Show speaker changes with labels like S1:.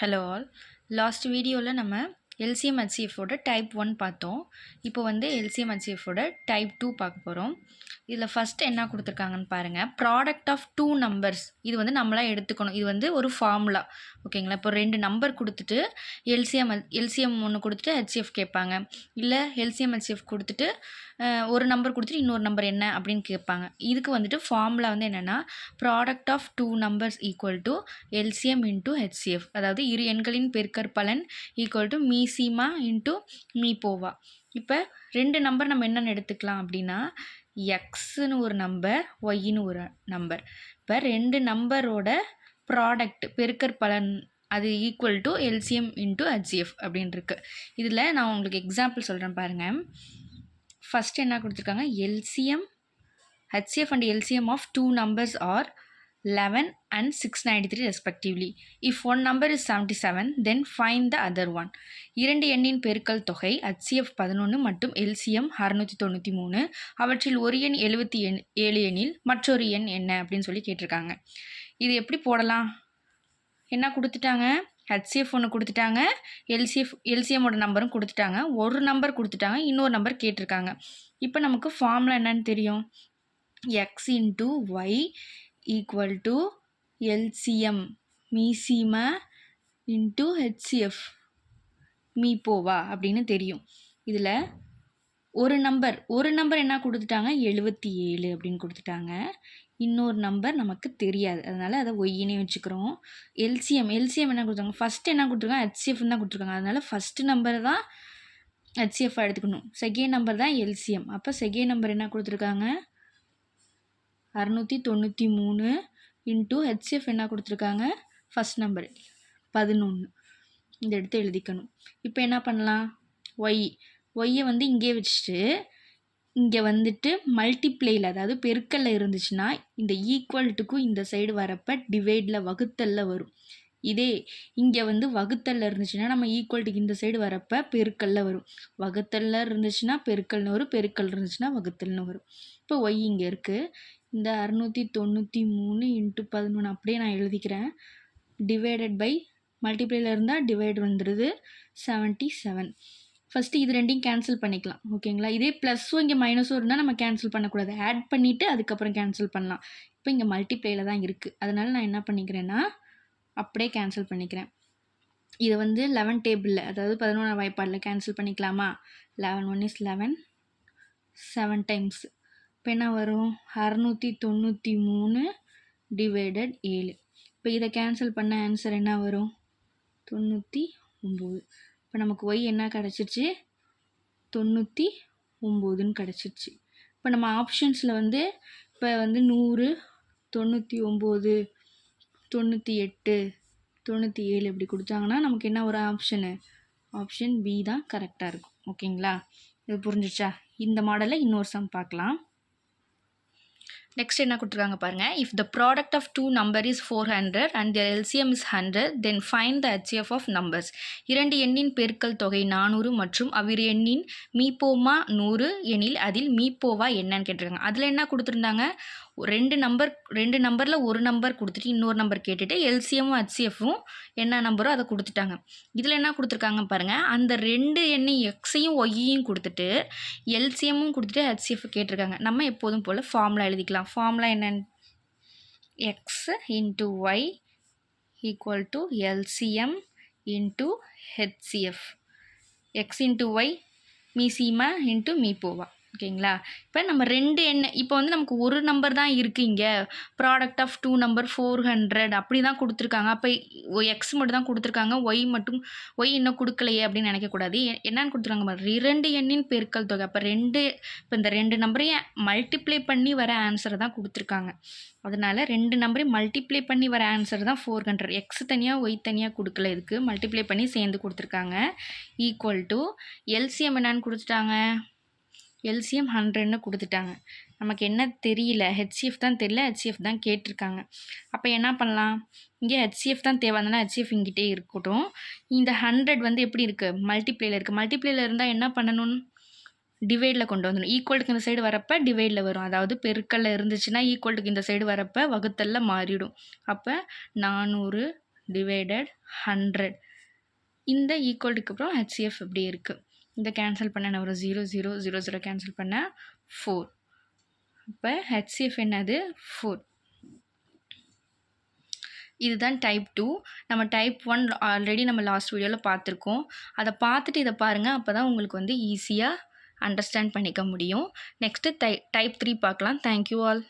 S1: Hello all last வீடியோவில் நம்ம LCM ஹெச்சிஎஃபோட type one பார்த்தோம். இப்போ வந்து எல்சிஎம் ஹெச்சிஎஃபோட டைப் டூ பார்க்க போகிறோம் இதில் ஃபஸ்ட்டு என்ன கொடுத்துருக்காங்கன்னு பாருங்கள் ப்ராடக்ட் ஆஃப் டூ நம்பர்ஸ் இது வந்து நம்மளாம் எடுத்துக்கணும். இது வந்து ஒரு ஃபார்முலா ஓகேங்களா இப்போ ரெண்டு நம்பர் கொடுத்துட்டு எல்சிஎம் எல்சிஎம் ஒன்று கொடுத்துட்டு ஹெச்சிஎஃப் கேட்பாங்க. இல்லை எல்சிஎம் ஹெச்சிஎஃப் கொடுத்துட்டு ஒரு நம்பர் கொடுத்துட்டு இன்னொரு நம்பர் என்ன அப்படின்னு கேட்பாங்க. இதுக்கு வந்துட்டு ஃபார்முலா வந்து என்னென்னா product of two numbers equal to LCM into HCF அதாவது இரு எண்களின் பெருக்கற்பலன் ஈக்குவல் டு மீசிமா இன்ட்டு மீபோவா இப்போ ரெண்டு நம்பர் நம்ம என்னென்னு எடுத்துக்கலாம் அப்படின்னா எக்ஸ்னு ஒரு நம்பர் ஒய்னு ஒரு நம்பர் இப்போ ரெண்டு நம்பரோட ப்ராடக்ட் பெருக்கற்பலன் அது equal to LCM into HCF அப்படின்னு இருக்கு இதில் நான் உங்களுக்கு எக்ஸாம்பிள் சொல்கிறேன் பாருங்கள் ஃபஸ்ட்டு என்ன கொடுத்துருக்காங்க? LCM HCF and LCM of two numbers are eleven and six ninety three respectively if one number is seventy seven then find the other one இரண்டு எண்ணின் பெருக்கல் தொகை ஹச்சிஎஃப் பதினொன்று மற்றும் எல்சிஎம் அறுநூற்றி தொண்ணூற்றி மூணு. அவற்றில் ஒரு எண் எழுபத்தி எண் ஏழு எண்ணில் மற்றொரு எண் என்ன அப்படின்னு சொல்லி கேட்டிருக்காங்க. இது எப்படி போடலாம்? என்ன கொடுத்துட்டாங்க? ஹெச்சிஎஃப் ஒன்று கொடுத்துட்டாங்க. எல்சிஎஃப் எல்சிஎம்மோட நம்பரும் கொடுத்துட்டாங்க. ஒரு நம்பர் கொடுத்துட்டாங்க. இன்னொரு நம்பர் கேட்டிருக்காங்க. இப்போ நமக்கு ஃபார்முலா என்னன்னு தெரியும்? X into Y equal to LCM மீசிம into HCF மீப்போவா அப்படின்னு தெரியும். இதில் ஒரு நம்பர் ஒரு நம்பர் என்ன கொடுத்துட்டாங்க? எழுபத்தி ஏழு அப்படின்னு கொடுத்துட்டாங்க. இன்னொரு நம்பர் நமக்கு தெரியாது. அதனால் அதை ஒய்யினே வச்சுக்கிறோம். எல்சிஎம் எல்சிஎம் என்ன கொடுத்தாங்க ஃபஸ்ட்டு என்ன கொடுத்துருக்காங்க? ஹெச்சிஎஃப் தான் கொடுத்துருக்காங்க. அதனால் ஃபஸ்ட்டு நம்பர் தான் ஹெச்சிஎஃப் எடுத்துக்கணும். செகண்ட் நம்பர் தான் எல்சிஎம் அப்போ செகண்ட் நம்பர் என்ன கொடுத்துருக்காங்க? அறநூற்றி தொண்ணூற்றி மூணு இன்ட்டு ஹெச்சிஎஃப் என்ன கொடுத்துருக்காங்க? ஃபஸ்ட் நம்பர் பதினொன்று இந்த எடுத்து எழுதிக்கணும். இப்போ என்ன பண்ணலாம்? ஒய் ஒய்யை வந்து இங்கே வச்சுட்டு இங்கே வந்துட்டு மல்டிப்ளேயில் அதாவது பெருக்கல்ல இருந்துச்சுன்னா இந்த ஈக்குவல்ட்டுக்கும் இந்த சைடு வரப்போ டிவைடில் வகுத்தல்ல வரும். இதே இங்கே வந்து வகுத்தல்ல இருந்துச்சுன்னா நம்ம ஈக்குவல்ட்டுக்கு இந்த சைடு வரப்போ பெருக்கல்ல வரும். வகுத்தல்ல இருந்துச்சுன்னா பெருக்கல்னு வரும் பெருக்கல் இருந்துச்சுன்னா வகுத்தல்னு வரும். இப்போ ஒய் இங்கே இருக்குது இந்த அறுநூற்றி தொண்ணூற்றி மூணு இன்ட்டு பதினொன்று அப்படியே நான் எழுதிக்கிறேன். டிவைடட் பை மல்டிப்ளையில் இருந்தால் டிவைட் வந்துடுது செவன்ட்டி செவன் ஃபஸ்ட்டு இது ரெண்டையும் கேன்சல் பண்ணிக்கலாம். ஓகேங்களா இதே ப்ளஸ்ஸும் இங்கே மைனஸும் இருந்தால் நம்ம கேன்சல் பண்ணக்கூடாது. ஆட் பண்ணிவிட்டு அதுக்கப்புறம் கேன்சல் பண்ணலாம். இப்போ இங்கே மல்டிப்ளேயில் தான் இருக்குது அதனால் நான் என்ன பண்ணிக்கிறேன்னா அப்படியே கேன்சல் பண்ணிக்கிறேன். இதை வந்து லெவன் டேபிளில் அதாவது பதினொன்றாம் வாய்ப்பாடில் கேன்சல் பண்ணிக்கலாமா? Eleven one is eleven seven times இப்போ என்ன வரும்? அறநூற்றி தொண்ணூற்றி மூணு டிவைடட் ஏழு. இப்போ இதை கேன்சல் பண்ண ஆன்சர் என்ன வரும்? தொண்ணூற்றி ஒம்பது இப்போ நமக்கு ஒய் என்ன கிடச்சிருச்சு? தொண்ணூற்றி ஒம்போதுன்னு கிடச்சிருச்சு. இப்போ நம்ம ஆப்ஷன்ஸில் வந்து இப்போ வந்து நூறு தொண்ணூற்றி ஒம்பது தொண்ணூற்றி எட்டு தொண்ணூற்றி ஏழு இப்படி கொடுத்தாங்கன்னா நமக்கு என்ன ஒரு ஆப்ஷனு ஆப்ஷன் பி தான் கரெக்டாக இருக்கும். ஓகேங்களா இது புரிஞ்சிச்சா இந்த மாடலை இன்னொரு சம் பார்க்கலாம். நெக்ஸ்ட் என்ன கொடுத்துருக்காங்க பாருங்க. If the product of two number is four hundred and their LCM is hundred then find the HCF of numbers இரண்டு எண்ணின் பெருக்கல் தொகை நானூறு மற்றும் அவ்விரு எண்ணின் மீப்போமா நூறு எனில் அதில் மீப்போவா என்னன்னு கேட்டிருக்காங்க. அதில் என்ன கொடுத்துருந்தாங்க? ரெண்டு நம்பர் ரெண்டு நம்பரில் ஒரு நம்பர் கொடுத்துட்டு இன்னொரு நம்பர் கேட்டுட்டு எல்சிஎம்மும் ஹெச்சிஎஃப்பும் என்ன நம்பரோ அதை கொடுத்துட்டாங்க. இதில் என்ன கொடுத்துருக்காங்க பாருங்கள் அந்த ரெண்டு எண்ணையும் எக்ஸையும் ஒய்யையும் கொடுத்துட்டு எல்சிஎம்மும் கொடுத்துட்டு ஹெச்சிஎஃப் கேட்டிருக்காங்க. நம்ம எப்போதும் போல் ஃபார்முலா எழுதிக்கலாம். ஃபார்முலா என்னன்னு? X into Y equal to LCM into HCF X into Y மீசிமா into போவா ஓகேங்களா? இப்போ நம்ம ரெண்டு எண்ணெய் இப்போ வந்து நமக்கு ஒரு நம்பர் தான் இருக்குது இங்கே product of two number four hundred அப்படி தான் கொடுத்துருக்காங்க. அப்போ எக்ஸ் மட்டும் தான் கொடுத்துருக்காங்க. ஒய் மட்டும் ஒய் இன்னும் கொடுக்கலையே அப்படின்னு நினைக்கக்கூடாது. என்னென்னு என்னன்னு கொடுத்துருக்காங்க இரண்டு எண்ணின் பெருக்கல் தொகை. அப்போ ரெண்டு இப்போ இந்த ரெண்டு நம்பரையும் மல்டிப்ளை பண்ணி வர ஆன்சரை தான் கொடுத்துருக்காங்க. அதனால ரெண்டு நம்பரையும் மல்டிப்ளை பண்ணி வர ஆன்சர் தான் ஃபோர் ஹண்ட்ரட் எக்ஸ் தனியாக ஒய் தனியாக கொடுக்கல இதுக்கு. மல்டிப்ளை பண்ணி சேர்ந்து கொடுத்துருக்காங்க. ஈக்குவல் டு எல்சிஎம் என்னான்னு கொடுத்துட்டாங்க. எல்சிஎம் ஹண்ட்ரட்னு கொடுத்துட்டாங்க. நமக்கு என்ன தெரியல. ஹெச்சிஎஃப் தான் தெரியல. ஹெச்சிஎஃப் தான் கேட்டிருக்காங்க. அப்போ என்ன பண்ணலாம்? இங்கே ஹெச்சிஎஃப் தான் தேவை. அதனால் ஹெச்சிஎஃப் இங்கிட்டே இருக்கட்டும். இந்த ஹண்ட்ரட் வந்து எப்படி இருக்குது மல்டிப்ளேயில் இருக்குது மல்டிப்ளேயில் இருந்தால் என்ன பண்ணணும்? டிவைடில் கொண்டு வந்துடணும். ஈக்குவலுக்கு இந்த சைடு வரப்போ டிவைடில் வரும். அதாவது பெருக்கல்ல இருந்துச்சுன்னா ஈக்குவலுக்கு இந்த சைடு வரப்போ வகுத்தல்ல மாறிடும். அப்போ நானூறு டிவைடட் ஹண்ட்ரட் இந்த ஈக்குவல்டுக்கு அப்புறம் ஹெச்சிஎஃப் இப்படி இருக்குது இந்த கேன்சல் பண்ண நான் ஒரு zero zero zero zero cancel பண்ண ஃபோர் இப்போ ஹெச்சிஎஃப் என்னது? ஃபோர் இதுதான் டைப் டூ நம்ம டைப் ஒன் ஆல்ரெடி நம்ம லாஸ்ட் வீடியோவில் பார்த்துருக்கோம். அதை பார்த்துட்டு இதை பாருங்கள் அப்போ தான் உங்களுக்கு வந்து ஈஸியாக அண்டர்ஸ்டாண்ட் பண்ணிக்க முடியும். நெக்ஸ்ட்டு டை டைப் த்ரீ பார்க்கலாம். Thank you all